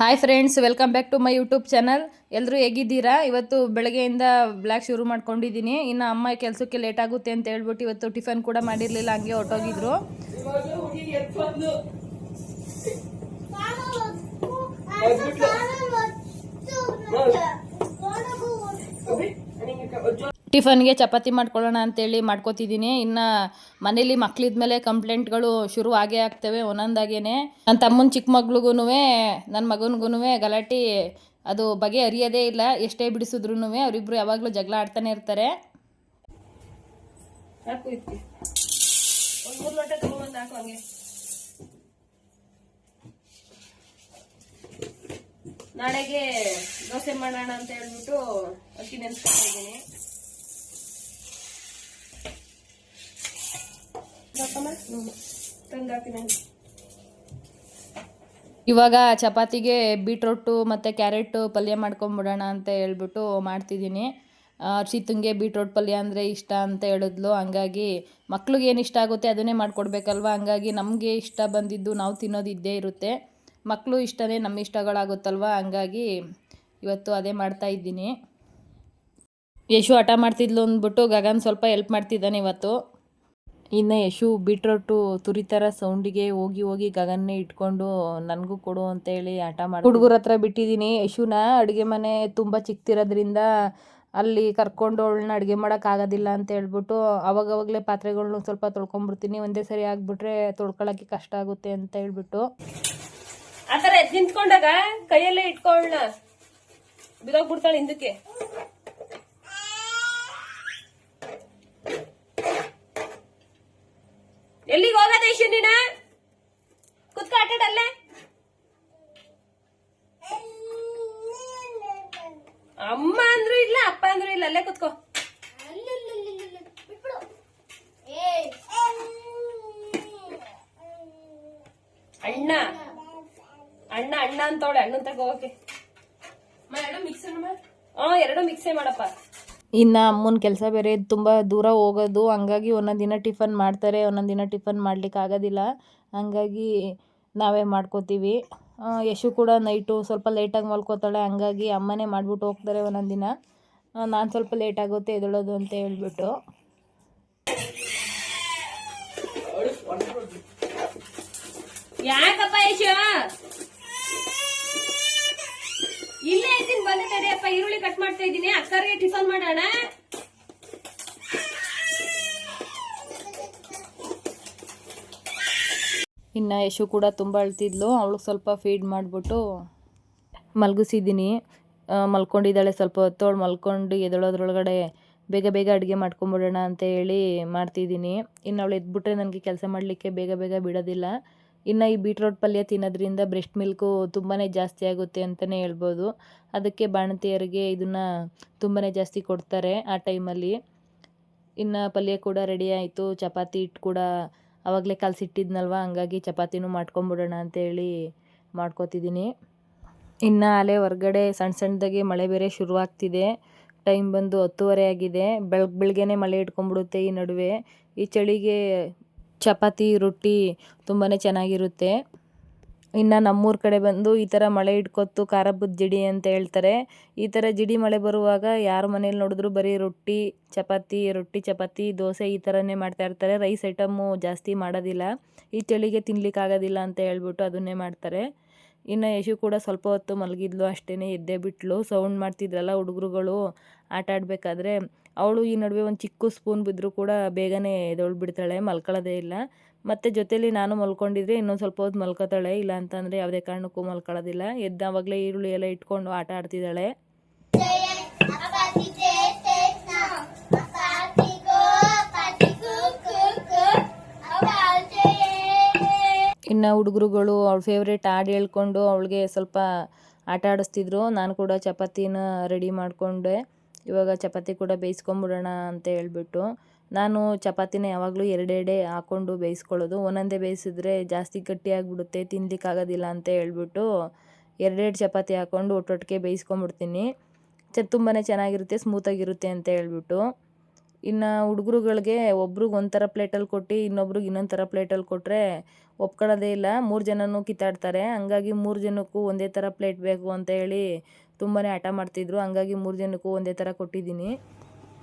Hi friends welcome back to my YouTube channel ಎಲ್ಲರೂ ಹೇಗಿದ್ದೀರಾ? ಇವತ್ತು ಬೆಳಗ್ಗೆಯಿಂದ ಬ್ಲ್ಯಾಕ್ ಶುರು ಮಾಡ್ಕೊಂಡಿದ್ದೀನಿ. ಇನ್ನು ಅಮ್ಮ ಕೆಲಸಕ್ಕೆ ಲೇಟ್ ಆಗುತ್ತೆ ಅಂತ ಹೇಳ್ಬಿಟ್ಟು ಇವತ್ತು ಟಿಫನ್ ಕೂಡ ಮಾಡಿರಲಿಲ್ಲ, ಹಂಗೆ ಹೊಟ್ಟೋಗಿದ್ರು ಟಿಫನ್ಗೆ ಚಪಾತಿ ಮಾಡ್ಕೊಳ್ಳೋಣ ಅಂತೇಳಿ ಮಾಡ್ಕೋತಿದ್ದೀನಿ. ಇನ್ನು ಮನೇಲಿ ಮಕ್ಳಿದ್ಮೇಲೆ ಕಂಪ್ಲೇಂಟ್ಗಳು ಶುರು ಆಗೇ ಆಗ್ತವೆ ಒಂದೊಂದಾಗೇನೆ. ನನ್ನ ತಮ್ಮನ ಚಿಕ್ಕ ಮಗ್ಳಿಗೂ ನನ್ನ ಮಗನಿಗೂ ಗಲಾಟೆ ಅದು ಬಗೆ ಅರಿಯೋದೇ ಇಲ್ಲ. ಎಷ್ಟೇ ಬಿಡಿಸಿದ್ರು ಅವರಿಬ್ರು ಯಾವಾಗಲೂ ಜಗಳ ಆಡ್ತಾನೆ ಇರ್ತಾರೆ. ನಾಳೆಗೆ ದೋಸೆ ಮಾಡೋಣ ಅಂತ ಹೇಳ್ಬಿಟ್ಟು ಅಕ್ಕಿ ನೆನ್ಸ್ಕೊಂಡಿದ್ದೀನಿ ಇವಾಗ ಚಪಾತಿಗೆ ಬೀಟ್ರೋಟು ಮತ್ತು ಕ್ಯಾರೆಟು ಪಲ್ಯ ಮಾಡ್ಕೊಂಬಿಡೋಣ ಅಂತ ಹೇಳ್ಬಿಟ್ಟು ಮಾಡ್ತಿದ್ದೀನಿ. ಅರ್ಷಿತಂಗೆ ಬೀಟ್ರೋಟ್ ಪಲ್ಯ ಅಂದರೆ ಇಷ್ಟ ಅಂತ ಹೇಳಿದ್ಲು. ಹಂಗಾಗಿ ಮಕ್ಳಿಗೆ ಏನು ಇಷ್ಟ ಆಗುತ್ತೆ ಅದನ್ನೇ ಮಾಡಿಕೊಡ್ಬೇಕಲ್ವ? ಹಂಗಾಗಿ ನಮಗೆ ಇಷ್ಟ ಬಂದಿದ್ದು ನಾವು ತಿನ್ನೋದು ಇದ್ದೇ ಇರುತ್ತೆ. ಮಕ್ಕಳು ಇಷ್ಟನೇ ನಮ್ಮ ಇಷ್ಟಗಳಾಗುತ್ತಲ್ವ? ಹಂಗಾಗಿ ಇವತ್ತು ಅದೇ ಮಾಡ್ತಾ ಇದ್ದೀನಿ. ಯಶು ಹಠ ಮಾಡ್ತಿದ್ಲು ಅಂದ್ಬಿಟ್ಟು ಗಗನ್ ಸ್ವಲ್ಪ ಹೆಲ್ಪ್ ಮಾಡ್ತಿದ್ದಾನೆ ಇವತ್ತು. ಇನ್ನು ಯಶು ಬೀಟ್ರೋಟು ತುರಿತರ ಸೌಂಡಿಗೆ ಹೋಗಿ ಹೋಗಿ ಗಗನ್ನೇ ಇಟ್ಕೊಂಡು ನನಗೂ ಕೊಡು ಅಂತೇಳಿ ಆಟ ಮಾಡಿ ಹುಡುಗರ ಹತ್ರ ಬಿಟ್ಟಿದ್ದೀನಿ. ಯಶುನ ಅಡುಗೆ ಮನೆ ತುಂಬ ಚಿಕ್ತಿರೋದ್ರಿಂದ ಅಲ್ಲಿ ಕರ್ಕೊಂಡು ಅವಳನ್ನ ಅಡುಗೆ ಮಾಡೋಕ್ಕಾಗೋದಿಲ್ಲ ಅಂತ ಹೇಳ್ಬಿಟ್ಟು ಅವಾಗವಾಗಲೇ ಪಾತ್ರೆಗಳನ್ನ ಸ್ವಲ್ಪ ತೊಳ್ಕೊಂಡ್ಬಿಡ್ತೀನಿ ಒಂದೇ ಸರಿ ಆಗಿಬಿಟ್ರೆ ತೊಳ್ಕೊಳ್ಳೋಕ್ಕೆ ಕಷ್ಟ ಆಗುತ್ತೆ ಅಂತ ಹೇಳ್ಬಿಟ್ಟು. ಆ ಥರ ನಿಂತ್ಕೊಂಡಾಗ ಕೈಯಲ್ಲೇ ಇಟ್ಕೊಳ್ಳ ಬಿದೋಗ್ಬಿಡ್ತಾಳೆ ಹಿಂದಕ್ಕೆ. ಎಲ್ಲಿಗೆ ಹೋಗೋದ ನೀನ? ಕುತ್ಕ ಆಟಾಡಲ್ಲೇ? ಅಮ್ಮ ಅಂದ್ರು ಇಲ್ಲ ಅಪ್ಪ ಅಂದ್ರು ಇಲ್ಲ ಅಲ್ಲೇ ಕುತ್ಕೋ. ಅಣ್ಣ ಅಣ್ಣ ಅಣ್ಣ ಅಂತವಳೆ ಅಣ್ಣನ್ ತಗೋಕೆ ಎರಡು ಮಿಕ್ಸ್ ಹಾ ಎರಡು ಮಿಕ್ಸೇ ಮಾಡಪ್ಪ. ಇನ್ನು ಅಮ್ಮನ ಕೆಲಸ ಬೇರೆ ತುಂಬ ದೂರ ಹೋಗೋದು. ಹಂಗಾಗಿ ಒಂದೊಂದು ದಿನ ಟಿಫನ್ ಮಾಡ್ತಾರೆ, ಒಂದೊಂದು ದಿನ ಟಿಫನ್ ಮಾಡ್ಲಿಕ್ಕೆ ಆಗೋದಿಲ್ಲ. ಹಂಗಾಗಿ ನಾವೇ ಮಾಡ್ಕೋತೀವಿ. ಯಶು ಕೂಡ ನೈಟು ಸ್ವಲ್ಪ ಲೇಟಾಗಿ ಮಲ್ಕೋತಾಳೆ. ಹಂಗಾಗಿ ಅಮ್ಮನೇ ಮಾಡಿಬಿಟ್ಟು ಹೋಗ್ತಾರೆ ಒಂದೊಂದು ದಿನ. ನಾನು ಸ್ವಲ್ಪ ಲೇಟ್ ಆಗುತ್ತೆ, ಎದ್ದೇಳೋದು ಅಂತ ಹೇಳ್ಬಿಟ್ಟು. ಯಾಕಪ್ಪ ಯಶು? ಇಲ್ಲೇ ಇದ್ದೀನಿ ಬಂದ ತಡೆಯಪ್ಪ ಈರುಳ್ಳಿ ಕಟ್ ಮಾಡ್ತಾ ಇದ್ದೀನಿ. ಅಕ್ಕರಿಗೆ ಟಿಫನ್ ಮಾಡೋಣ. ಇನ್ನು ಯಶು ಕೂಡ ತುಂಬ ಅಳ್ತಿದ್ಲು. ಅವಳಿಗೆ ಸ್ವಲ್ಪ ಫೀಡ್ ಮಾಡಿಬಿಟ್ಟು ಮಲಗಿಸಿದ್ದೀನಿ. ಮಲ್ಕೊಂಡಿದ್ದಾಳೆ ಸ್ವಲ್ಪ ಹೊತ್ತು. ಅವಳು ಮಲ್ಕೊಂಡು ಎದಳೋದ್ರೊಳಗಡೆ ಬೇಗ ಬೇಗ ಅಡುಗೆ ಮಾಡ್ಕೊಂಬಿಡೋಣ ಅಂತ ಹೇಳಿ ಮಾಡ್ತಿದ್ದೀನಿ. ಇನ್ನು ಅವಳು ಎದ್ಬಿಟ್ರೆ ನನಗೆ ಕೆಲಸ ಮಾಡಲಿಕ್ಕೆ ಬೇಗ ಬೇಗ ಬಿಡೋದಿಲ್ಲ. ಇನ್ನು ಈ ಬೀಟ್ರೋಟ್ ಪಲ್ಯ ತಿನ್ನೋದ್ರಿಂದ ಬ್ರೆಸ್ಟ್ ಮಿಲ್ಕು ತುಂಬಾ ಜಾಸ್ತಿ ಆಗುತ್ತೆ ಅಂತಲೇ ಹೇಳ್ಬೋದು. ಅದಕ್ಕೆ ಬಾಣಂತಿಯರಿಗೆ ಇದನ್ನು ತುಂಬಾ ಜಾಸ್ತಿ ಕೊಡ್ತಾರೆ ಆ ಟೈಮಲ್ಲಿ. ಇನ್ನು ಪಲ್ಯ ಕೂಡ ರೆಡಿ ಆಯಿತು. ಚಪಾತಿ ಹಿಟ್ಟು ಕೂಡ ಆವಾಗಲೇ ಕಲಸಿಟ್ಟಿದ್ನಲ್ವ? ಹಂಗಾಗಿ ಚಪಾತಿನೂ ಮಾಡ್ಕೊಂಬಿಡೋಣ ಅಂತೇಳಿ ಮಾಡ್ಕೋತಿದ್ದೀನಿ. ಇನ್ನು ಅಲೆ ಹೊರಗಡೆ ಸಣ್ಣ ಸಣ್ಣದಾಗಿ ಮಳೆ ಬೇರೆ ಶುರುವಾಗ್ತಿದೆ. ಟೈಮ್ ಬಂದು ಹತ್ತುವರೆ ಆಗಿದೆ. ಬೆಳಗ್ಗೆ ಬೆಳಗ್ಗೆನೆ ಮಳೆ ಇಟ್ಕೊಂಬಿಡುತ್ತೆ ಈ ನಡುವೆ. ಈ ಚಳಿಗೆ ಚಪಾತಿ, ರೊಟ್ಟಿ ತುಂಬಾ ಚೆನ್ನಾಗಿರುತ್ತೆ. ಇನ್ನು ನಮ್ಮೂರ ಕಡೆ ಬಂದು ಈ ಥರ ಮಳೆ ಹಿಡ್ಕೊತ್ತು ಖಾರಬ್ಬದ ಜಿಡಿ ಅಂತ ಹೇಳ್ತಾರೆ. ಈ ಥರ ಜಿಡಿ ಮಳೆ ಬರುವಾಗ ಯಾರ ಮನೇಲಿ ನೋಡಿದ್ರು ಬರೀ ರೊಟ್ಟಿ, ಚಪಾತಿ ರೊಟ್ಟಿ, ಚಪಾತಿ, ದೋಸೆ ಈ ಥರನೇ ಮಾಡ್ತಾ ಇರ್ತಾರೆ. ರೈಸ್ ಐಟಮು ಜಾಸ್ತಿ ಮಾಡೋದಿಲ್ಲ. ಈ ಚಳಿಗೆ ತಿನ್ಲಿಕ್ಕಾಗೋದಿಲ್ಲ ಅಂತ ಹೇಳ್ಬಿಟ್ಟು ಅದನ್ನೇ ಮಾಡ್ತಾರೆ. ಇನ್ನು ಯಶು ಕೂಡ ಸ್ವಲ್ಪ ಹೊತ್ತು ಮಲಗಿದ್ಲು ಅಷ್ಟೇ ಎದ್ದೇ ಬಿಟ್ಲು. ಸೌಂಡ್ ಮಾಡ್ತಿದ್ರಲ್ಲ ಹುಡುಗರುಗಳು. ಆಟ ಆಡಬೇಕಾದ್ರೆ ಅವಳು ಈ ನಡುವೆ ಒಂದು ಚಿಕ್ಕ ಸ್ಪೂನ್ ಬಿದ್ದರೂ ಕೂಡ ಬೇಗನೆ ಎದ್ದೊಳು ಬಿಡ್ತಾಳೆ, ಮಲ್ಕೊಳ್ಳೋದೇ ಇಲ್ಲ. ಮತ್ತು ಜೊತೆಯಲ್ಲಿ ನಾನು ಮಲ್ಕೊಂಡಿದ್ರೆ ಇನ್ನೊಂದು ಸ್ವಲ್ಪ ಹೊತ್ತು ಮಲ್ಕೋತಾಳೆ, ಇಲ್ಲ ಅಂತಂದರೆ ಯಾವುದೇ ಕಾರಣಕ್ಕೂ ಮಲ್ಕೊಳ್ಳೋದಿಲ್ಲ. ಎದ್ದಾವಾಗಲೇ ಈರುಳ್ಳಿ ಎಲ್ಲ ಇಟ್ಕೊಂಡು ಆಟ ಆಡ್ತಿದ್ದಾಳೆ. ಇನ್ನು ಹುಡುಗರುಗಳು ಅವಳ ಫೇವ್ರೇಟ್ ಹಾಡು ಹೇಳ್ಕೊಂಡು ಅವಳಿಗೆ ಸ್ವಲ್ಪ ಆಟ ಆಡಿಸ್ತಿದ್ರು. ನಾನು ಕೂಡ ಚಪಾತಿನ ರೆಡಿ ಮಾಡಿಕೊಂಡೆ. ಇವಾಗ ಚಪಾತಿ ಕೂಡ ಬೇಯಿಸ್ಕೊಂಬಿಡೋಣ ಅಂತ ಹೇಳ್ಬಿಟ್ಟು ನಾನು ಚಪಾತಿನ ಯಾವಾಗಲೂ ಎರಡೆರಡೆ ಹಾಕ್ಕೊಂಡು ಬೇಯಿಸ್ಕೊಳ್ಳೋದು. ಒಂದೊಂದೇ ಬೇಯಿಸಿದ್ರೆ ಜಾಸ್ತಿ ಗಟ್ಟಿಯಾಗಿಬಿಡುತ್ತೆ, ತಿನ್ಲಿಕ್ಕಾಗೋದಿಲ್ಲ ಅಂತ ಹೇಳ್ಬಿಟ್ಟು ಎರಡೆರಡು ಚಪಾತಿ ಹಾಕ್ಕೊಂಡು ಒಟ್ಟೊಟ್ಟಿಗೆ ಬೇಯಿಸ್ಕೊಂಬಿಡ್ತೀನಿ. ಚ ತುಂಬಾ ಚೆನ್ನಾಗಿರುತ್ತೆ, ಸ್ಮೂತಾಗಿರುತ್ತೆ ಅಂತ ಹೇಳ್ಬಿಟ್ಟು. ಇನ್ನು ಹುಡುಗರುಗಳಿಗೆ ಒಬ್ರಿಗೆ ಒಂಥರ ಪ್ಲೇಟಲ್ಲಿ ಕೊಟ್ಟು ಇನ್ನೊಬ್ರಿಗೆ ಇನ್ನೊಂದು ಥರ ಪ್ಲೇಟಲ್ಲಿ ಕೊಟ್ಟರೆ ಒಪ್ಕೊಳ್ಳೋದೇ ಇಲ್ಲ. ಮೂರು ಜನನೂ ಕಿತ್ತಾಡ್ತಾರೆ. ಹಂಗಾಗಿ ಮೂರು ಜನಕ್ಕೂ ಒಂದೇ ಥರ ಪ್ಲೇಟ್ ಬೇಕು ಅಂತ ಹೇಳಿ ತುಂಬಾ ಹಠ ಮಾಡ್ತಿದ್ರು. ಹಂಗಾಗಿ ಮೂರು ಜನಕ್ಕೂ ಒಂದೇ ಥರ ಕೊಟ್ಟಿದ್ದೀನಿ.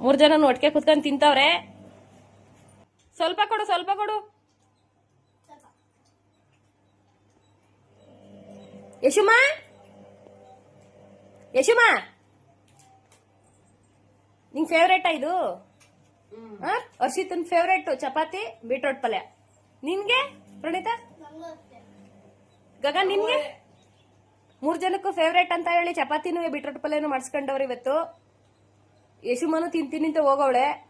ಮೂರು ಜನ ಒಟ್ಟಿಗೆ ಕುತ್ಕೊಂಡ್ ತಿಂತವ್ರೆ? ಸ್ವಲ್ಪ ಕೊಡು ಸ್ವಲ್ಪ ಕೊಡು. ಯಶುಮ? ಯಶುಮ? ನಿಂಗೆ ಫೇವ್ರೇಟಾ ಇದು? ಹರ್ಷಿತನ್ ಫೇವ್ರೇಟ್ ಚಪಾತಿ ಬೀಟ್ರೋಟ್ ಪಲ್ಯ. ನಿನ್ಗೆ, ಪ್ರಣೀತಾ? ಗಗನ್, ನಿನ್ಗೆ? ಮೂರ್ ಜನಕ್ಕೂ ಫೇವ್ರೇಟ್ ಅಂತ ಹೇಳಿ ಚಪಾತಿನೂ ಬಿಟ್ರೋಟ್ ಪಲ್ಯನೂ ಮಾಡಿಸ್ಕೊಂಡವ್ರು ಇವತ್ತು. ಯಶುಮನು ತಿಂತೀನಿ ಅಂತ ಹೋಗವಳೆ.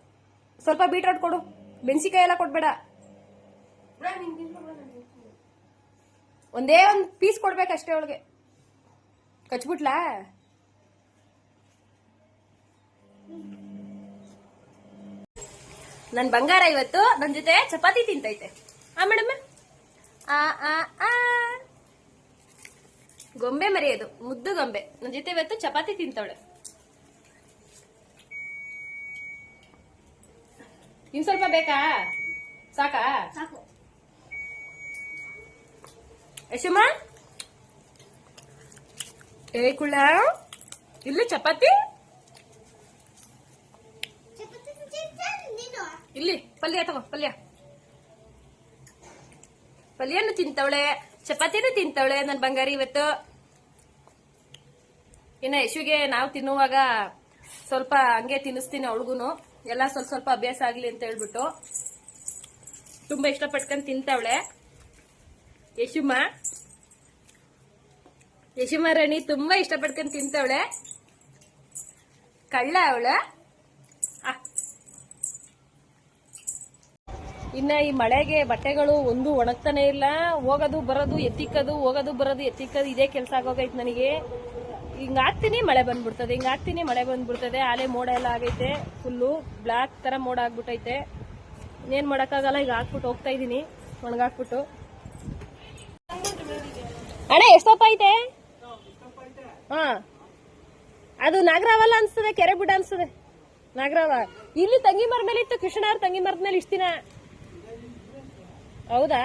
ಸ್ವಲ್ಪ ಬೀಟ್ರೋಟ್ ಕೊಡು. ಮೆಣಸಿಕಾಯಿ ಎಲ್ಲ ಕೊಡ್ಬೇಡ. ಒಂದೇ ಒಂದ್ ಪೀಸ್ ಕೊಡ್ಬೇಕಷ್ಟೇ ಅವಳಿಗೆ. ಕಚ್ಬಿಟ್ಲಾ? ನನ್ ಬಂಗಾರ ಇವತ್ತು, ನನ್ ಜೊತೆ ಚಪಾತಿ ತಿಂತೈತೆ. ಆ, ಮೇಡಮ್? ಆ ಆ ಆ. ಗೊಂಬೆ ಮರೆಯೋದು ಮುದ್ದು ಗೊಂಬೆ. ನನ್ನ ಜೊತೆ ಇವತ್ತು ಚಪಾತಿ ತಿಂತವಳೆ. ಇನ್ ಸ್ವಲ್ಪ ಬೇಕಾ? ಸಾಕಾ? ಸಾಕು. ಯಶಮ್ಮ? ಏ ಕುಳ್ಳ ಇಲ್ಲಿ ಚಪಾತಿ? ಇಲ್ಲಿ ಪಲ್ಯ ತಗೋ ಪಲ್ಯ. ಪಲ್ಯನು ತಿಂತವಳೆ ಚಪಾತಿನೂ ತಿಂತವಳೆ ನನ್ನ ಬಂಗಾರಿ ಇವತ್ತು. ಇನ್ನ ಯಶುಗೆ ನಾವು ತಿನ್ನುವಾಗ ಸ್ವಲ್ಪ ಹಂಗೆ ತಿನ್ನಿಸ್ತೀನಿ ಅವಳಿಗೂನು. ಎಲ್ಲ ಸ್ವಲ್ಪ ಸ್ವಲ್ಪ ಅಭ್ಯಾಸ ಆಗಲಿ ಅಂತ ಹೇಳ್ಬಿಟ್ಟು. ತುಂಬಾ ಇಷ್ಟಪಟ್ಕೊಂಡ್ ತಿಂತಾವಳೆ. ಯಶುಮ್ಮ ಯಶುಮ ರಾಣಿ ತುಂಬಾ ಇಷ್ಟಪಟ್ಕೊಂಡ್ ತಿಂತಾವಳೆ. ಕಳ್ಳ ಅವಳ. ಇನ್ನ ಈ ಮಳೆಗೆ ಬಟ್ಟೆಗಳು ಒಂದು ಒಣಗ್ತಾನೆ ಇಲ್ಲ. ಹೋಗೋದು ಬರೋದು ಎತ್ತಿಕ್ಕದು, ಹೋಗೋದು ಬರೋದು ಎತ್ತಿಕ್ಕದು, ಇದೇ ಕೆಲಸ ಆಗೋಗೈತೆ ನನಗೆ. ಹಿಂಗ್ ಹಾಕ್ತೀನಿ ಮಳೆ ಬಂದ್ಬಿಡ್ತದೆ. ಹಿಂಗೆ ಹಾಕ್ತೀನಿ ಮಳೆ ಬಂದ್ಬಿಡ್ತದೆ. ಆಲೆ ಮೋಡ ಎಲ್ಲ ಆಗೈತೆ ಫುಲ್ಲು ಬ್ಲಾಕ್ ತರ ಮೋಡ ಆಗ್ಬಿಟ್ಟೈತೆ. ಇನ್ನೇನ್ ಮಾಡಕ್ಕಾಗಲ್ಲ, ಈಗ ಹಾಕ್ಬಿಟ್ಟು ಹೋಗ್ತಾ ಇದೀನಿ. ಒಣಗಾಕ್ಬಿಟ್ಟು. ಅಣ್ಣ ಎಷ್ಟೊಪ್ಪ ಐತೆ? ಹಾ. ಅದು ನಾಗರಾವಲ್ಲ ಅನ್ಸ್ತದೆ ಕೆರೆ ಬಿಡ ಅನ್ಸ್ತದೆ. ನಾಗರಾವ. ಇಲ್ಲಿ ತಂಗಿ ಮರ ಮೇಲೆ ಇತ್ತು ಕೃಷ್ಣ ಅವ್ರ ತಂಗಿ ಮರದ ಮೇಲೆ ಇಷ್ಟಿನ ಹೌದಾ?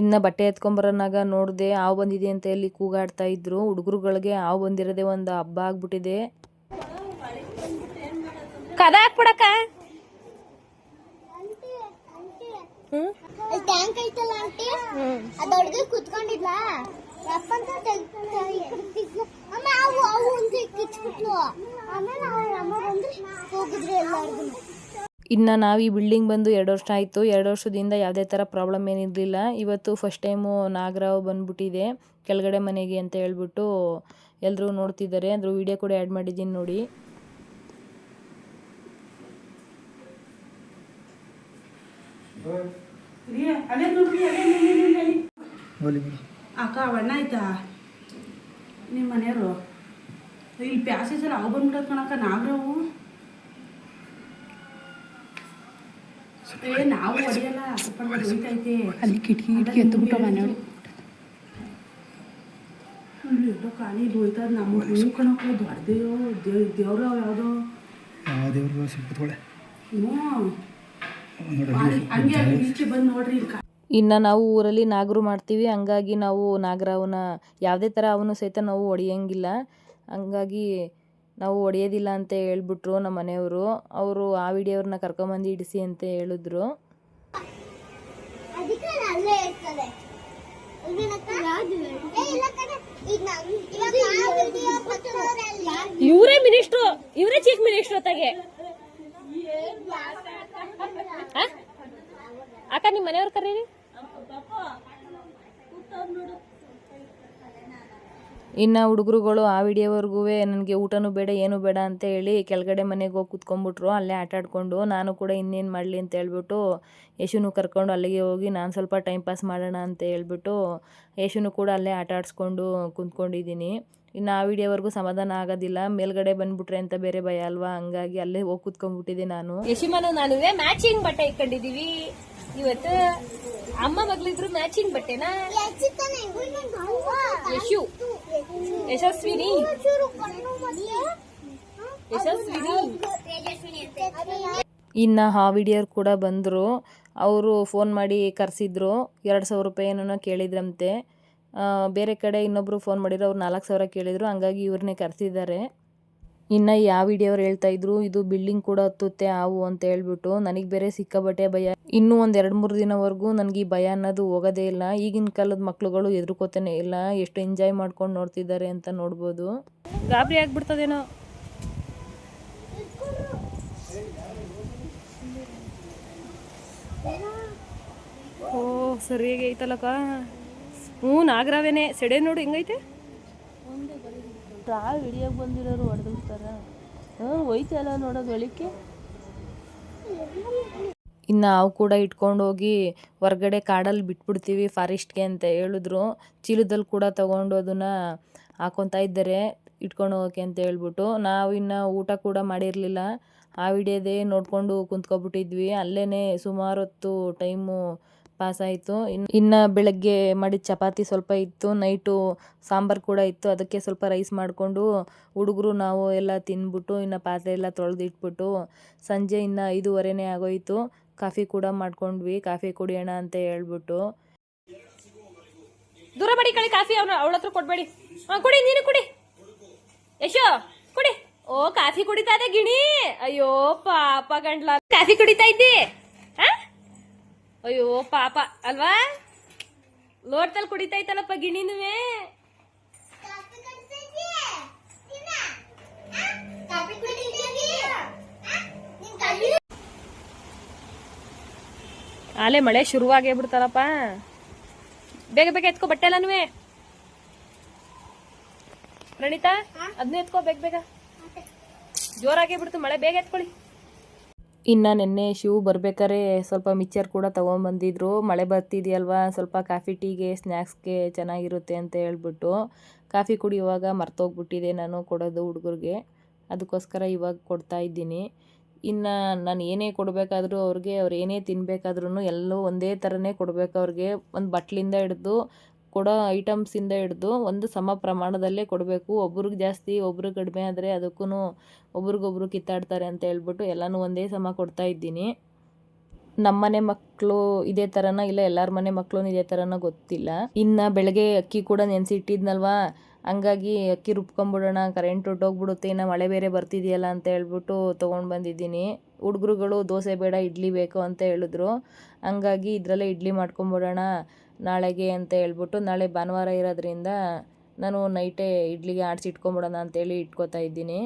ಇನ್ನು ಬಟ್ಟೆ ಎತ್ಕೊಂಬರೋನಾಗ ನೋಡಿದೆ ಹಾವು ಬಂದಿದೆ ಅಂತ ಇಲ್ಲಿ ಕೂಗಾಡ್ತಾ ಇದ್ರು. ಹುಡುಗರುಗಳಿಗೆ ಹಾವು ಬಂದಿರೋದೆ ಒಂದು ಹಬ್ಬ ಆಗ್ಬಿಟ್ಟಿದೆ. ಕದ ಹಾಕ್ಬಿಡಕ್ಕ. ಟ್ಯಾಂಕ್ ಐತಲ್ಲ ಆಂಟಿ? ಅದೊಳಗೆ ಕುತ್ಕೊಂಡಿದ್ಲ? ಯಪ್ಪಂತ ಅಮ್ಮ ಅವು ಅವು ಒಂದು ಕಿಚ್ಬಿಟ್ಲು ಆಮೇಲೆ ಅಮ್ಮ ಬಂದು ಹೋಗಿದ್ರು ಎಲ್ಲಾರ್ಗು ಇನ್ನು ನಾವು ಈ ಬಿಲ್ಡಿಂಗ್ ಬಂದು ಎರಡು ವರ್ಷ ಆಯಿತು. ಎರಡು ವರ್ಷದಿಂದ ಯಾವುದೇ ಥರ ಪ್ರಾಬ್ಲಮ್ ಏನಿರಲಿಲ್ಲ ಇವತ್ತು ಫಸ್ಟ್ ಟೈಮು ನಾಗರಾವ್ ಬಂದ್ಬಿಟ್ಟಿದೆ. ಕೆಳಗಡೆ ಮನೆಗೆ ಅಂತ ಹೇಳ್ಬಿಟ್ಟು ಎಲ್ಲರೂ ನೋಡ್ತಿದ್ದಾರೆ. ಅದ್ರ ವಿಡಿಯೋ ಕೂಡ ಆ್ಯಡ್ ಮಾಡಿದ್ದೀನಿ ನೋಡಿ. ಅಕ್ಕ ಅವಣ್ಣ ಆಯ್ತಾ? ನಿಮ್ಮ ಮನೆಯವರು? ಇಲ್ಲಿ ಪ್ಯಾಸೇಜಲ್ಲಿ ಅವು ಬಂದ್ಬಿಡೋದು ಕಣಕ್ಕ ನಾಗರವು ಏ ನಾವು ಹೊಡಿಯಲ್ಲ ಸ್ವಲ್ಪ ಹೊಡಿತೈತೆ ಅಲ್ಲಿ ಕಿಟಕಿ ಕಿಟಕಿ ಎತ್ತುಬಿಟ್ಟು ಮನೆ ಇಲ್ಲಿ ಎಲ್ಲೋ ಕಾಣಿ ಇದು ಹೋಯ್ತದ ನಮ್ಮ ಹೂ ಕಣಕ್ಕ ದೊಡ್ಡದೇಯೋ ದೇವ್ ದೇವ್ರ ಯಾವುದೋ? ಯಾವ ದೇವ್ರು ಸ್ವಲ್ಪ ಕೂತ್ಕೊಳ್ಳೆ ಹ್ಞೂ. ನೋಡಿ ಅಲ್ಲಿ- ಹಂಗೆ ಈಚೆ ಬಂದು ನೋಡ್ರಿ ಇಲ್ಲಿ ಇನ್ನು ನಾವು ಊರಲ್ಲಿ ನಾಗರು ಮಾಡ್ತೀವಿ ಹಂಗಾಗಿ ನಾವು ನಾಗರಾವನ ಯಾವುದೇ ಥರ ಅವನು ಸಹಿತ ನಾವು ಹೊಡಿಯಂಗಿಲ್ಲ. ಹಂಗಾಗಿ ನಾವು ಹೊಡೆಯೋದಿಲ್ಲ ಅಂತ ಹೇಳ್ಬಿಟ್ರು ನಮ್ಮ ಮನೆಯವರು. ಅವರು ಆ ವಿಡಿಯೋರನ್ನ ಕರ್ಕೊಂಬಂದು ಇಡಿಸಿ ಅಂತ ಹೇಳಿದ್ರು. ಇವರೇ ಮಿನಿಸ್ಟ್ರು. ಇವರೇ ಚೀಫ್ ಮಿನಿಸ್ಟ್ರು ಹೊತ್ತಾಗೆ ಆ? ಅಕ್ಕ ನಿಮ್ ಮನೆಯವ್ರ ಕರೀರಿ. ಇನ್ನು ಹುಡುಗರುಗಳು ಆ ವಿಡಿಯೋವರೆಗೂ ನನಗೆ ಊಟನೂ ಬೇಡ, ಏನೂ ಬೇಡ ಅಂತ ಹೇಳಿ ಕೆಳಗಡೆ ಮನೆಗೆ ಹೋಗಿ ಕುತ್ಕೊಂಡ್ಬಿಟ್ರು ಅಲ್ಲೇ ಆಟ ಆಡ್ಕೊಂಡು ನಾನು ಕೂಡ ಇನ್ನೇನು ಮಾಡಲಿ ಅಂತ ಹೇಳ್ಬಿಟ್ಟು ಯಶುನು ಕರ್ಕೊಂಡು ಅಲ್ಲಿಗೆ ಹೋಗಿ ನಾನು ಸ್ವಲ್ಪ ಟೈಮ್ ಪಾಸ್ ಮಾಡೋಣ ಅಂತ ಹೇಳ್ಬಿಟ್ಟು ಯಶುನು ಕೂಡ ಅಲ್ಲೇ ಆಟ ಆಡಿಸ್ಕೊಂಡು ಕುಂತ್ಕೊಂಡಿದ್ದೀನಿ. ಇನ್ನು ಆ ವಿಡಿಯೋವರೆಗೂ ಸಮಾಧಾನ ಆಗೋದಿಲ್ಲ. ಮೇಲ್ಗಡೆ ಬಂದ್ಬಿಟ್ರೆ ಅಂತ ಬೇರೆ ಭಯ ಅಲ್ವಾ? ಹಂಗಾಗಿ ಅಲ್ಲೇ ಹೋಗಿ ಕುತ್ಕೊಂಡ್ಬಿಟ್ಟಿದ್ದೆ ನಾನು. ಯಶಿಮನು, ನಾನು ಮ್ಯಾಚಿಂಗ್ ಬಟ್ಟೆ ಇಟ್ಕೊಂಡಿದೀವಿ. ಇವತ್ತು ಅಮ್ಮ ಮಗಳಿದ್ರು ಮ್ಯಾಚಿಂಗ್ ಬಟ್ಟೆನಾ. ಯಶು. ಯಶಸ್ವಿನಿ. ಯಶಸ್ವಿನಿ. ಇನ್ನು ಹಾವಿಡಿಯರು ಕೂಡ ಬಂದರು. ಅವರು ಫೋನ್ ಮಾಡಿ ಕರೆಸಿದ್ರು. ಎರಡು ಸಾವಿರ ರೂಪಾಯಿ ಏನೋ ಕೇಳಿದ್ರಂತೆ. ಆ, ಬೇರೆ ಕಡೆ ಇನ್ನೊಬ್ಬರು ಫೋನ್ ಮಾಡಿದ್ರು. ಅವ್ರು ನಾಲ್ಕು ಸಾವಿರ ಕೇಳಿದರು. ಹಂಗಾಗಿ ಇವ್ರನ್ನೇ ಕರೆಸಿದ್ದಾರೆ. ಇನ್ನು ಯಾವ ವಿಡಿಯೋರು ಹೇಳ್ತಾ ಇದ್ರು, ಇದು ಬಿಲ್ಡಿಂಗ್ ಕೂಡ ಹತ್ತುತ್ತೆ, ಹಾವು ಅಂತ ಹೇಳ್ಬಿಟ್ಟು ನನಗೆ ಬೇರೆ ಸಿಕ್ಕಾಬಟ್ಟೆ ಭಯ. ಇನ್ನೂ ಒಂದು ಎರಡು ಮೂರು ದಿನವರೆಗೂ ನನಗೆ ಈ ಭಯ ಅನ್ನೋದು ಹೋಗೋದೇ ಇಲ್ಲ. ಈಗಿನ ಕಾಲದ ಮಕ್ಳುಗಳು ಎದುರ್ಕೋತಾನೆ ಇಲ್ಲ. ಎಷ್ಟು ಎಂಜಾಯ್ ಮಾಡ್ಕೊಂಡು ನೋಡ್ತಿದ್ದಾರೆ ಅಂತ ನೋಡ್ಬೋದು. ಗಾಬರಿ ಆಗ್ಬಿಡ್ತದೇನೋ. ಓ ಸರಿಯಾಗಿ ಐತಲ್ಲಕ್ಕ ಹ್ಞೂ ನಾಗರಾವೇನೆ, ಸೆಡೆ ನೋಡು, ಹೆಂಗೈತೆ? ಟ್ರಾವ್ ಹಿಡಿಯೋಕೆ ಬಂದಿರೋರು ಹೊಡೆದಿರ್ತಾರೆ. ಹ್ಞೂ ಹೋಯ್ತಲ್ಲ ನೋಡೋದು ಒಳಿಕೆ ಇನ್ನು ನಾವು ಕೂಡ ಇಟ್ಕೊಂಡು ಹೋಗಿ ಹೊರಗಡೆ ಕಾಡಲ್ಲಿ ಬಿಟ್ಬಿಡ್ತೀವಿ ಫಾರೆಸ್ಟ್ಗೆ ಅಂತ ಹೇಳಿದ್ರು. ಚೀಲದಲ್ಲಿ ಕೂಡ ತಗೊಂಡು ಅದನ್ನು ಹಾಕೊತಾ ಇದ್ದಾರೆ, ಇಟ್ಕೊಂಡು ಹೋಗೋಕೆ ಅಂತ ಹೇಳ್ಬಿಟ್ಟು. ನಾವು ಇನ್ನು ಊಟ ಕೂಡ ಮಾಡಿರಲಿಲ್ಲ. ಆ ವಿಡಿಯೋದೇ ನೋಡಿಕೊಂಡು ಕುಂತ್ಕೊಬಿಟ್ಟಿದ್ವಿ. ಅಲ್ಲೇ ಸುಮಾರು ಹೊತ್ತು ಟೈಮು ಪಾಸ್ ಆಯಿತು ಇನ್ನು ಇನ್ನು ಬೆಳಗ್ಗೆ ಮಾಡಿದ ಚಪಾತಿ ಸ್ವಲ್ಪ ಇತ್ತು. ನೈಟು ಸಾಂಬಾರು ಕೂಡ ಇತ್ತು. ಅದಕ್ಕೆ ಸ್ವಲ್ಪ ರೈಸ್ ಮಾಡಿಕೊಂಡು ಹುಡುಗರು, ನಾವು ಎಲ್ಲ ತಿಂದ್ಬಿಟ್ಟು, ಇನ್ನು ಪಾತ್ರೆ ಎಲ್ಲ ತೊಳೆದಿಟ್ಬಿಟ್ಟು ಸಂಜೆ ಇನ್ನು ಐದೂವರೆನೇ ಆಗೋಯಿತು. ಕಾಫಿ ಕೂಡ ಮಾಡ್ಕೊಂಡ್ವಿ. ಕಾಫಿ ಕುಡಿಯೋಣ ಅಂತ ಹೇಳ್ಬಿಟ್ಟು. ದೂರ ಮಾಡಿ ಕಳಿ ಕಾಫಿ ಅವನ, ಅವಳ ಹತ್ರ ಕೊಡ್ಬೇಡಿ. ಹಾಂ, ಕುಡಿ, ನೀನು ಕುಡಿ. ಯಶೋ, ಕುಡಿ. ಓ, ಕಾಫಿ ಕುಡಿತಾ ಇದೆ ಗಿಣಿ. ಅಯ್ಯೋ, ಪಾಪ ಗಂಡ್ಲ. ಕಾಫಿ ಕುಡಿತಾ ಇದ್ದಿ? ಆ? ಅಯ್ಯೋ ಪಾಪ. ಅಲ್ವಾ? ಲೋಟದಲ್ಲಿ ಕುಡಿತಾ ಇತ್ತಲ್ಲಪ್ಪ ಗಿಣಿನುವೆ ಆಲೆ ಮಳೆ ಶುರುವಾಗೇ ಬಿಡ್ತಾರಪ್ಪ ಬೇಗ ಬೇಗ ಎತ್ಕೋ ಬಟ್ಟೆ ಎಲ್ಲನೂ ಪ್ರಣೀತಾ ಅದನ್ನೂ ಎತ್ಕೋ ಬೇಗ ಬೇಗ. ಜೋರಾಗೇ ಬಿಡ್ತು ಮಳೆ ಬೇಗ ಎತ್ಕೊಳ್ಳಿ. ಇನ್ನು ನಿನ್ನೆ ಶೂ ಬರ್ಬೇಕಾದ್ರೆ ಸ್ವಲ್ಪ ಮಿಕ್ಚರ್ ಕೂಡ ತೊಗೊಂಬಂದಿದ್ರು. ಮಳೆ ಬರ್ತಿದೆಯಲ್ವಾ? ಸ್ವಲ್ಪ ಕಾಫಿ ಟೀಗೆ ಸ್ನ್ಯಾಕ್ಸ್ಗೆ ಚೆನ್ನಾಗಿರುತ್ತೆ ಅಂತ ಹೇಳ್ಬಿಟ್ಟು ಕಾಫಿ ಕುಡಿಯುವಾಗ ಮರ್ತೋಗ್ಬಿಟ್ಟಿದೆ ನಾನು ಕೊಡೋದು ಹುಡುಗರಿಗೆ. ಅದಕ್ಕೋಸ್ಕರ ಇವಾಗ ಕೊಡ್ತಾ ಇದ್ದೀನಿ. ಇನ್ನು ನಾನು ಏನೇ ಕೊಡಬೇಕಾದ್ರೂ ಅವ್ರಿಗೆ, ಅವ್ರು ಏನೇ ತಿನ್ನಬೇಕಾದ್ರೂ ಎಲ್ಲೂ ಒಂದೇ ಥರನೇ ಕೊಡಬೇಕು ಅವ್ರಿಗೆ. ಒಂದು ಬಟ್ಲಿಂದ ಹಿಡ್ದು ಕೊಡೋ ಐಟಮ್ಸಿಂದ ಹಿಡಿದು ಒಂದು ಸಮ ಪ್ರಮಾಣದಲ್ಲೇ ಕೊಡಬೇಕು. ಒಬ್ರಿಗೆ ಜಾಸ್ತಿ ಒಬ್ರಿಗೆ ಕಡಿಮೆ ಆದರೆ ಅದಕ್ಕೂ ಒಬ್ರಿಗೊಬ್ರು ಕಿತ್ತಾಡ್ತಾರೆ ಅಂತ ಹೇಳ್ಬಿಟ್ಟು ಎಲ್ಲನೂ ಒಂದೇ ಸಮ ಕೊಡ್ತಾ ಇದ್ದೀನಿ. ನಮ್ಮನೆ ಮಕ್ಕಳು ಇದೇ ಥರನ ಇಲ್ಲ, ಎಲ್ಲರ ಮನೆ ಮಕ್ಕಳು ಇದೇ ಥರನ ಗೊತ್ತಿಲ್ಲ. ಇನ್ನು ಬೆಳಗ್ಗೆ ಅಕ್ಕಿ ಕೂಡ ನೆನೆಸಿಟ್ಟಿದ್ನಲ್ವಾ ಹಂಗಾಗಿ ಅಕ್ಕಿ ರುಬ್ಕೊಂಬಿಡೋಣ ಕರೆಂಟ್ ಹೊಟ್ಟೋಗ್ಬಿಡುತ್ತೆ ಇನ್ನು ಮಳೆ ಬೇರೆ ಬರ್ತಿದೆಯಲ್ಲ ಅಂತ ಹೇಳ್ಬಿಟ್ಟು ತೊಗೊಂಡು ಬಂದಿದ್ದೀನಿ. ಹುಡುಗರುಗಳು ದೋಸೆ ಬೇಡ, ಇಡ್ಲಿ ಬೇಕು ಅಂತ ಹೇಳಿದ್ರು. ಹಂಗಾಗಿ ಇದರಲ್ಲೇ ಇಡ್ಲಿ ಮಾಡ್ಕೊಂಬಿಡೋಣ. ನಾಳೆಗೆ ಅಂತ ಹೇಳ್ಬಿಟ್ಟು ನಾಳೆ ಭಾನುವಾರ ಇರೋದ್ರಿಂದ ನಾನು ನೈಟೇ ಇಡ್ಲಿಗೆ ಆಡಿಸಿ ಇಟ್ಕೊಂಬಿಡೋಣ ಅಂತೇಳಿ ಇಟ್ಕೋತಾ ಇದ್ದೀನಿ.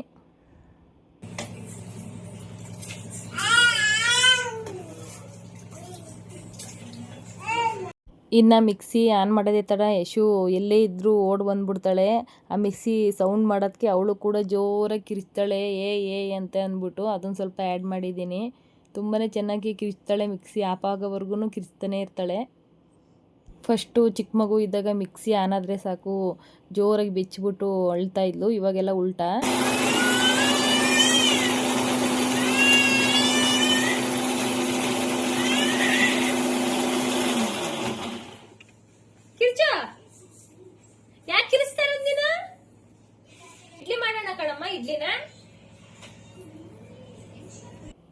ಇನ್ನು ಮಿಕ್ಸಿ ಆನ್ ಮಾಡೋದೇ ತಡ, ಯಶು ಎಲ್ಲೇ ಇದ್ದರೂ ಓಡ್ ಬಂದ್ಬಿಡ್ತಾಳೆ. ಆ ಮಿಕ್ಸಿ ಸೌಂಡ್ ಮಾಡೋದಕ್ಕೆ ಅವಳು ಕೂಡ ಜೋರಾಗಿ ಕಿರಿಸ್ತಾಳೆ ಏ ಏ ಅಂತ ಅಂದ್ಬಿಟ್ಟು ಅದನ್ನು ಸ್ವಲ್ಪ ಆ್ಯಡ್ ಮಾಡಿದ್ದೀನಿ. ತುಂಬಾ ಚೆನ್ನಾಗಿ ಕಿರಿಸ್ತಾಳೆ ಮಿಕ್ಸಿ ಆಫ್ ಆಗೋವರೆಗೂ ಕಿರಿಸ್ತಾನೆ ಇರ್ತಾಳೆ. ಫಸ್ಟು ಚಿಕ್ಕ ಮಗು ಇದ್ದಾಗ ಮಿಕ್ಸಿ ಆನ್ ಆದರೆ ಸಾಕು ಜೋರಾಗಿ ಬೆಚ್ಚಿಬಿಟ್ಟು ಅಳ್ತಾ ಇದ್ಲು ಇವಾಗೆಲ್ಲ ಉಲ್ಟಾ.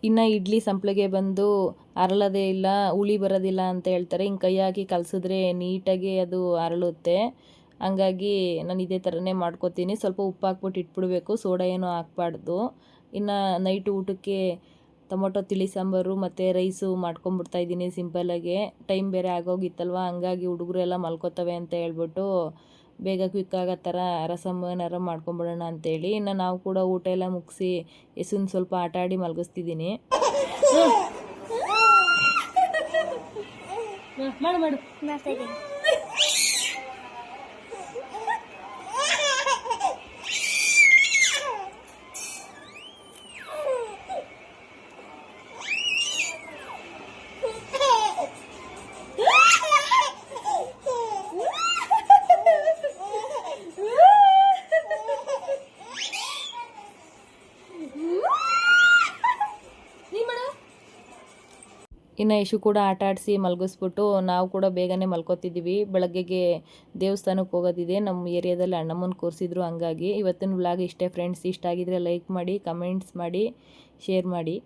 ಇನ್ನು ಇಡ್ಲಿ ಸಂಪ್ಳಿಗೆ ಬಂದು ಅರಳೋದೇ ಇಲ್ಲ ಹುಳಿ ಬರೋದಿಲ್ಲ ಅಂತ ಹೇಳ್ತಾರೆ. ಹಿಂಗೆ ಕೈ ಹಾಕಿ ಕಲಸಿದ್ರೆ ನೀಟಾಗಿ ಅದು ಅರಳುತ್ತೆ. ಹಂಗಾಗಿ ನಾನು ಇದೇ ಥರನೇ ಮಾಡ್ಕೋತೀನಿ. ಸ್ವಲ್ಪ ಉಪ್ಪು ಹಾಕ್ಬಿಟ್ಟು ಇಟ್ಬಿಡ್ಬೇಕು. ಸೋಡಾ ಏನೂ ಹಾಕ್ಬಾರ್ದು. ಇನ್ನು ನೈಟ್ ಊಟಕ್ಕೆ ಟೊಮೊಟೊ, ತಿಳಿ ಸಾಂಬಾರು ಮತ್ತು ರೈಸು ಮಾಡ್ಕೊಂಬಿಡ್ತಾ ಇದ್ದೀನಿ ಸಿಂಪಲಾಗಿ ಟೈಮ್ ಬೇರೆ ಆಗೋಗಿತ್ತಲ್ವ? ಹಂಗಾಗಿ ಹುಡುಗರು ಎಲ್ಲ ಮಲ್ಕೋತವೆ ಅಂತ ಹೇಳ್ಬಿಟ್ಟು ಬೇಗ ಕ್ವಿಕ್ ಆಗೋ ಥರ ರಸಮ್ ಏನಾರ ಮಾಡ್ಕೊಂಬಿಡೋಣ ಅಂತೇಳಿ. ಇನ್ನು ನಾವು ಕೂಡ ಊಟ ಎಲ್ಲ ಮುಗಿಸಿ, ಎಸುನ್ ಸ್ವಲ್ಪ ಆಟ ಆಡಿ ಮಲಗಿಸ್ತಿದ್ದೀನಿ. ಮಾಡು ಮಾಡು ಮಾಡ್ತಾ ಇದ್ದೀನಿ ಇನ್ನು ಯಶು ಕೂಡ ಆಟ ಆಡಿಸಿ ಮಲಗಿಸ್ಬಿಟ್ಟು ನಾವು ಕೂಡ ಬೇಗನೆ ಮಲ್ಕೋತಿದ್ದೀವಿ. ಬೆಳಗ್ಗೆಗೆ ದೇವಸ್ಥಾನಕ್ಕೆ ಹೋಗೋದಿದೆ. ನಮ್ಮ ಏರಿಯಾದಲ್ಲಿ ಅಣ್ಣಮ್ಮನ ಕೂರಿಸಿದ್ರು ಹಂಗಾಗಿ. ಇವತ್ತಿನ ವ್ಲಾಗ್ ಇಷ್ಟೇ ಫ್ರೆಂಡ್ಸ್ ಇಷ್ಟ ಆಗಿದ್ರೆ ಲೈಕ್ ಮಾಡಿ ಕಮೆಂಟ್ಸ್ ಮಾಡಿ ಶೇರ್ ಮಾಡಿ.